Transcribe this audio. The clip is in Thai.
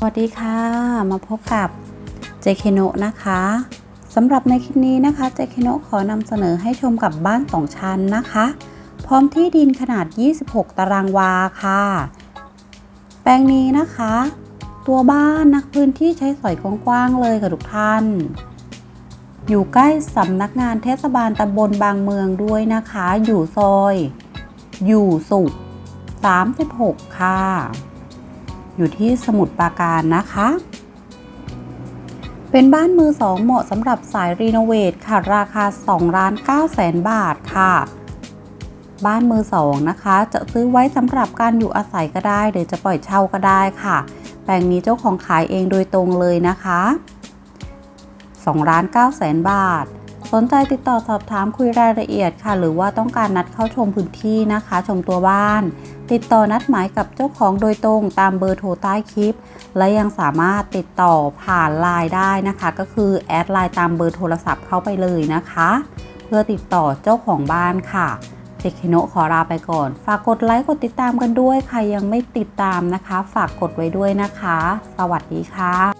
สวัสดีค่ะ มาพบกับเจเคโนนะคะสำหรับในคลิปนี้นะคะเจเคโนขอนำเสนอให้ชมกับบ้านสองชั้นนะคะ พร้อมที่ดินขนาด 26 ตารางวาค่ะ แปลงนี้นะคะ ตัวบ้านนักพื้นที่ใช้สอยกว้างๆเลยค่ะทุกท่าน อยู่ใกล้สำนักงานเทศบาลตำบลบางเมืองด้วยนะคะ อยู่ซอย อยู่สุข 36 ค่ะ อยู่ที่สมุทรปราการนะคะ เป็นบ้านมือสองเหมาะสำหรับสายรีโนเวทค่ะ ราคา2ล้าน9แสนบาทค่ะ บ้านมือสองนะคะ จะซื้อไว้สำหรับการอยู่อาศัยก็ได้ หรือจะปล่อยเช่าก็ได้ค่ะ แปลงนี้เจ้าของขายเองโดยตรงเลยนะคะ2ล้าน9แสนบาท สนใจติดต่อสอบถามคุยรายละเอียดค่ะ หรือว่าต้องการนัดเข้าชมพื้นที่นะคะ ชมตัวบ้าน ติดต่อนัดหมายกับเจ้าของโดยตรงตามเบอร์โทรใต้คลิป และยังสามารถติดต่อผ่านไลน์ได้นะคะ ก็คือแอดไลน์ตามเบอร์โทรศัพท์เข้าไปเลยนะคะ เพื่อติดต่อเจ้าของบ้านค่ะเจคโนขอลาไปก่อน ฝากกดไลค์กดติดตามกันด้วยใครยังไม่ติดตามนะคะ ฝากกดไว้ด้วยนะคะ สวัสดีค่ะ